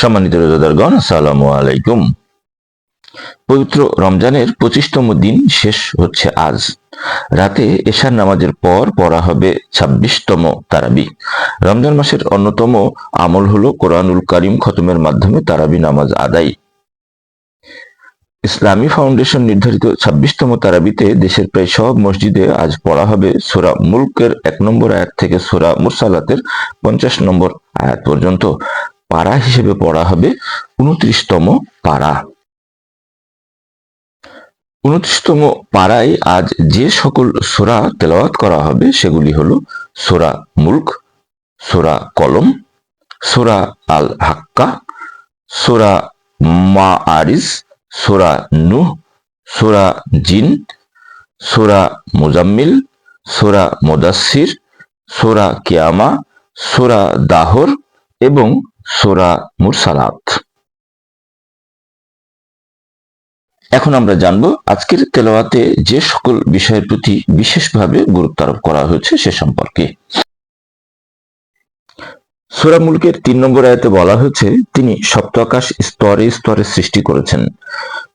সম্মানিত রোজাদারগণ, আসসালামু আলাইকুম। পবিত্র রমজানের পঁচিশতম দিন শেষ হচ্ছে আজ। রাতে এশার নামাজের পর পড়া হবে ছাব্বিশতম তারাবি। রমজান মাসের অন্যতম আমল হলো কোরআনুল করিম খতমের মাধ্যমে তারাবি নামাজ আদায়। ইসলামী ফাউন্ডেশন নির্ধারিত ছাব্বিশতম তারাবিতে দেশের প্রায় সব মসজিদে আজ পড়া হবে সোরা মুলকের এক নম্বর আয়াত থেকে সোরা মুরসালাতের পঞ্চাশ নম্বর আয়াত পর্যন্ত। পাড়া হিসেবে পড়া হবে উনত্রিশতম পাড়া। উনত্রিশতম পাড়ায় আজ যে সকল সোরা তেলাওয়াত করা হবে সেগুলি হল সোরা মুলক, সোরা কলম, সোরা আল হাক্কা, সোরা মা আরিস, সোরা নুহ, সোরা জিন, সোরা মুজাম্মিল, সোরা মোদাসির সোরা কিয়ামা, সোরা দাহর এবং সোরা মুরসালাত। এখন আমরা জানব আজকের তেলাওয়াতে যে সকল বিষয়ের প্রতি বিশেষভাবে গুরুত্ব আরোপ করা হয়েছে সে সম্পর্কে। সুরা মুলকের তিন নম্বর আয়াতে বলা হয়েছে, তিনি সপ্তাকাশ স্তরে স্তরে সৃষ্টি করেছেন।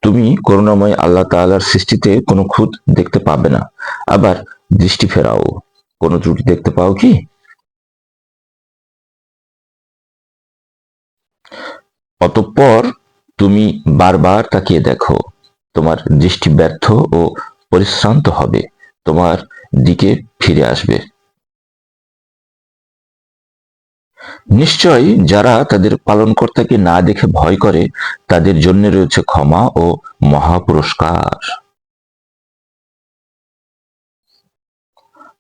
তুমি করুণাময় আল্লাহ তাআলার সৃষ্টিতে কোনো খুঁত দেখতে পাবে না। আবার দৃষ্টি ফেরাও। কোনো ত্রুটি দেখতে পাও কি? অতঃপর তুমি বারবার তাকিয়ে দেখো, তোমার দৃষ্টি ব্যর্থ ও পরিশ্রান্ত হবে, তোমার দিকে ফিরে আসবে। নিশ্চয় যারা তাদের পালনকর্তাকে না দেখে ভয় করে, তাদের জন্য রয়েছে ক্ষমা ও মহাপুরস্কার।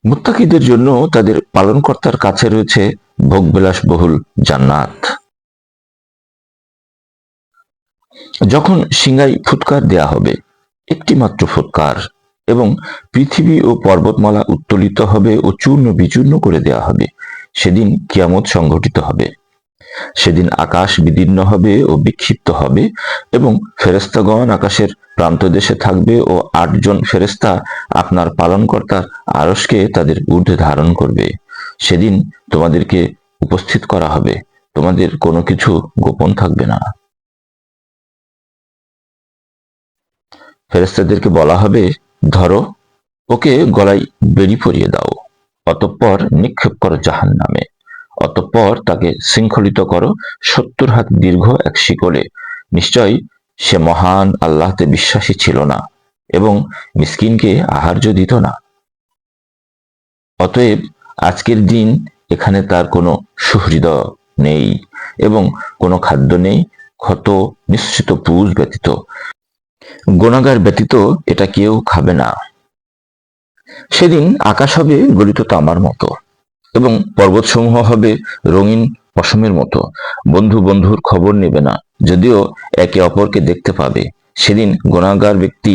মুত্তাকিদের জন্য তাদের পালনকর্তার কাছে রয়েছে ভোগবিলাস বহুল জান্নাত। যখন সিংহাই ফুৎকার দেয়া হবে একটি মাত্র ফুৎকার এবং পৃথিবী ও পর্বতমালা উত্তোলিত হবে ও চূর্ণ বিচূর্ণ করে দেয়া হবে, সেদিন কিয়ামত সংঘটিত হবে। সেদিন আকাশ বিদীর্ণ হবে ও বিক্ষিপ্ত হবে এবং ফেরেস্তাগণ আকাশের প্রান্ত দেশে থাকবে ও আটজন ফেরেস্তা আপনার পালনকর্তার আরসকে তাদের ঊর্ধ্বে ধারণ করবে। সেদিন তোমাদেরকে উপস্থিত করা হবে, তোমাদের কোনো কিছু গোপন থাকবে না। ফেরেস্তাদেরকে বলা হবে, ধরো, ওকে গলায় বেড়ি পরিয়ে দাও, অতঃপর নিক্ষেপ করো জাহান নামে অতঃপর তাকে শৃঙ্খলিত করো সত্তর হাত দীর্ঘ এক শিকলে। নিশ্চয় সে মহান আল্লাহতে বিশ্বাসী ছিল না এবং মিসকিনকে আহার্য দিত না। অতএব আজকের দিন এখানে তার কোনো সুহৃদয় নেই এবং কোনো খাদ্য নেই, ক্ষত নিশ্চিত পুষ ব্যতীত। গোনাগার ব্যতীত এটা কেউ খাবে না। সেদিন আকাশ হবে গলিত তামার মতো এবং পর্বতসমূহ হবে রঙিন পশমের মতো। বন্ধু বন্ধুর খবর নেবে না, যদিও একে অপরকে দেখতে পাবে। সেদিন গোনাগার ব্যক্তি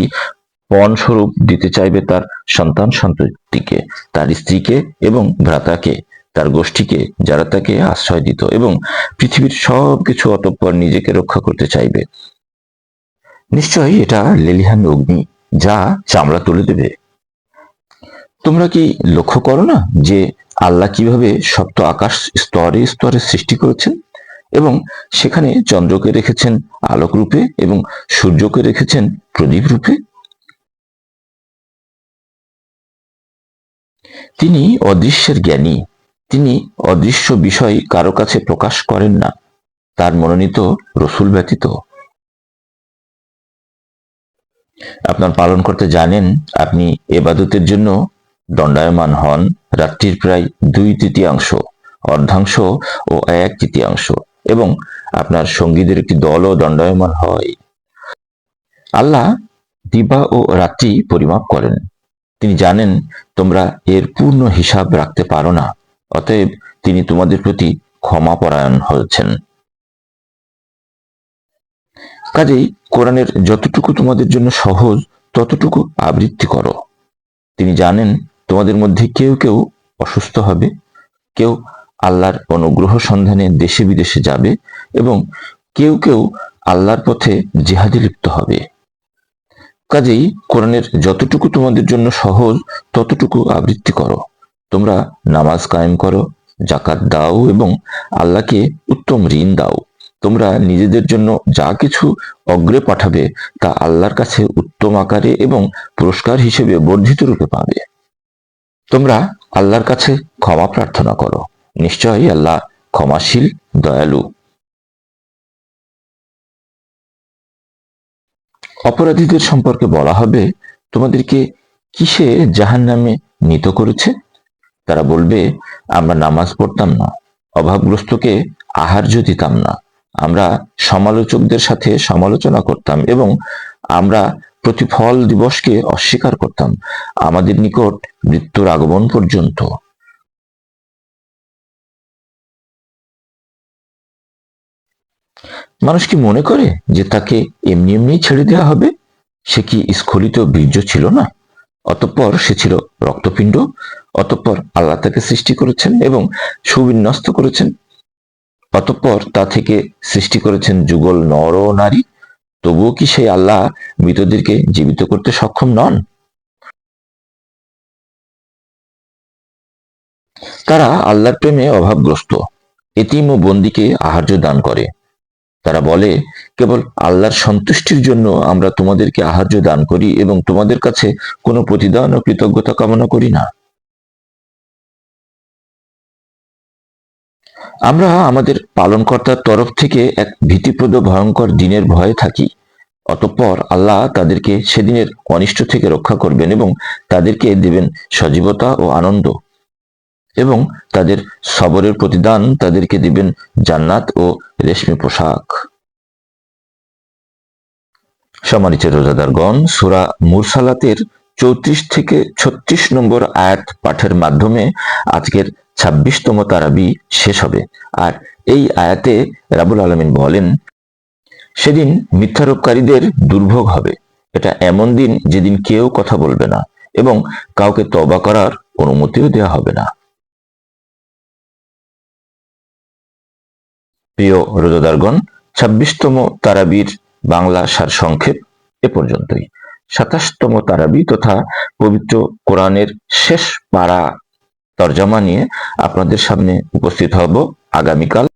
পণ স্বরূপ দিতে চাইবে তার সন্তান সন্ততিকে, তার স্ত্রীকে এবং ভ্রাতাকে, তার গোষ্ঠীকে, যারা তাকে আশ্রয় দিত এবং পৃথিবীর সব কিছু অতঃপর নিজেকে রক্ষা করতে চাইবে। নিশ্চয়ই এটা লেলিহান অগ্নি, যা চামড়া তুলে দেবে। তোমরা কি লক্ষ্য করো না যে আল্লাহ কীভাবে সপ্ত আকাশ স্তরে স্তরে সৃষ্টি করেছেন এবং সেখানে চন্দ্রকে রেখেছেন আলোক রূপে এবং সূর্যকে রেখেছেন প্রদীপ রূপে তিনি অদৃশ্যের জ্ঞানী, তিনি অদৃশ্য বিষয় কারও কাছে প্রকাশ করেন না। তার মনোনীত রসুল ব্যতীত আপনার পালন করতে জানেন, আপনি এবাদতের জন্য দণ্ডায়মান হন। রাত্রির প্রায় দুই তৃতীয়াংশ, অর্ধাংশ ও এক তৃতীয়াংশ। এবং আপনার সঙ্গীদের একটি দলও দণ্ডায়মান হয়। আল্লাহ দিবা ও রাত্রি পরিমাপ করেন। তিনি জানেন, তোমরা এর পূর্ণ হিসাব রাখতে পারো না। অতএব তিনি তোমাদের প্রতি ক্ষমা পরায়ণ হয়েছেন। কাজেই কোরআনের যতটুকু তোমাদের জন্য সহজ, ততটুকু আবৃত্তি করো। তিনি জানেন তোমাদের মধ্যে কেউ কেউ অসুস্থ হবে, কেউ আল্লাহর অনুগ্রহ সন্ধানে দেশে বিদেশে যাবে এবং কেউ কেউ আল্লাহর পথে জেহাদি লিপ্ত হবে। কাজেই কোরআনের যতটুকু তোমাদের জন্য সহজ, ততটুকু আবৃত্তি করো। তোমরা নামাজ কায়েম করো জাকাত দাও এবং আল্লাহকে উত্তম ঋণ দাও। তোমরা নিজেদের জন্য যা কিছু অগ্রে পাঠাবে তা আল্লাহর কাছে উত্তম আকারে এবং পুরস্কার হিসেবে বর্ধিত রূপে পাবে। তোমরা আল্লাহর কাছে ক্ষমা প্রার্থনা করো। নিশ্চয়ই আল্লাহ ক্ষমাশীল, দয়ালু। অপরাধীদের সম্পর্কে বলা হবে, তোমাদেরকে কিসে জাহান নামে নিত করেছে? তারা বলবে, আমরা নামাজ পড়তাম না, অভাবগ্রস্তকে আহার্য দিতাম না। আমরা সমালোচকদের সাথে সমালোচনা করতাম এবং আমরা প্রতিফল দিবসকে অস্বীকার করতাম। আমাদের নিকট মৃত্যুর আগমন পর্যন্ত। মানুষ কি মনে করে যে তাকে এমনি এমনি ছেড়ে দেওয়া হবে? সে কি স্খলিত বীর্য ছিল না? অতঃপর সে ছিল রক্তপিণ্ড, অতঃপর আল্লাহ তাকে সৃষ্টি করেছেন এবং সুবিন্যস্ত করেছেন। অতঃপর তা থেকে সৃষ্টি করেছেন যুগল নর ও নারী। তবুও কি সেই আল্লাহ মৃতদেরকে জীবিত করতে সক্ষম নন? তারা আল্লাহর প্রেমে অভাবগ্রস্ত। এতিম ও বন্দিকে আহার্য দান করে। তারা বলে, কেবল আল্লাহর সন্তুষ্টির জন্য আমরা তোমাদেরকে আহার্য দান করি এবং তোমাদের কাছে কোনো প্রতিদান ও কৃতজ্ঞতা কামনা করি না। আমরা আমাদের পালনকর্তার তরফ থেকে এক ভীতিপ্রদ, ভয়ঙ্কর দিনের ভয়ে থাকি। অতঃপর আল্লাহ তাদেরকে সেদিনের অনিষ্ট থেকে রক্ষা করবেন এবং তাদেরকে দেবেন সজীবতা ও আনন্দ এবং তাদের সবরের প্রতিদান তাদেরকে দিবেন জান্নাত ও রেশমি পোশাক। সম্মানিত রোজাদারগণ, সুরা মুরসালাতের চৌত্রিশ থেকে ছত্রিশ নম্বর আয়াত পাঠের মাধ্যমে আজকের ছাব্বিশতম তারাবি শেষ হবে। আর এই আয়াতে রাবুল আলমিন বলেন, সেদিন মিথ্যারোপকারীদের দুর্ভোগ হবে। এটা এমন দিন যেদিন কেউ কথা বলবে না এবং কাউকে তবা করার অনুমতিও দেওয়া হবে না। প্রিয় রোজাদারগণ, ছাব্বিশতম তারাবির বাংলা সার সংক্ষেপ এ পর্যন্তই। সাতাশতম তারাবি তথা পবিত্র কোরআনের শেষ পাড়া তর্জমা নিয়ে আপনাদের সামনে উপস্থিত হব আগামীকাল।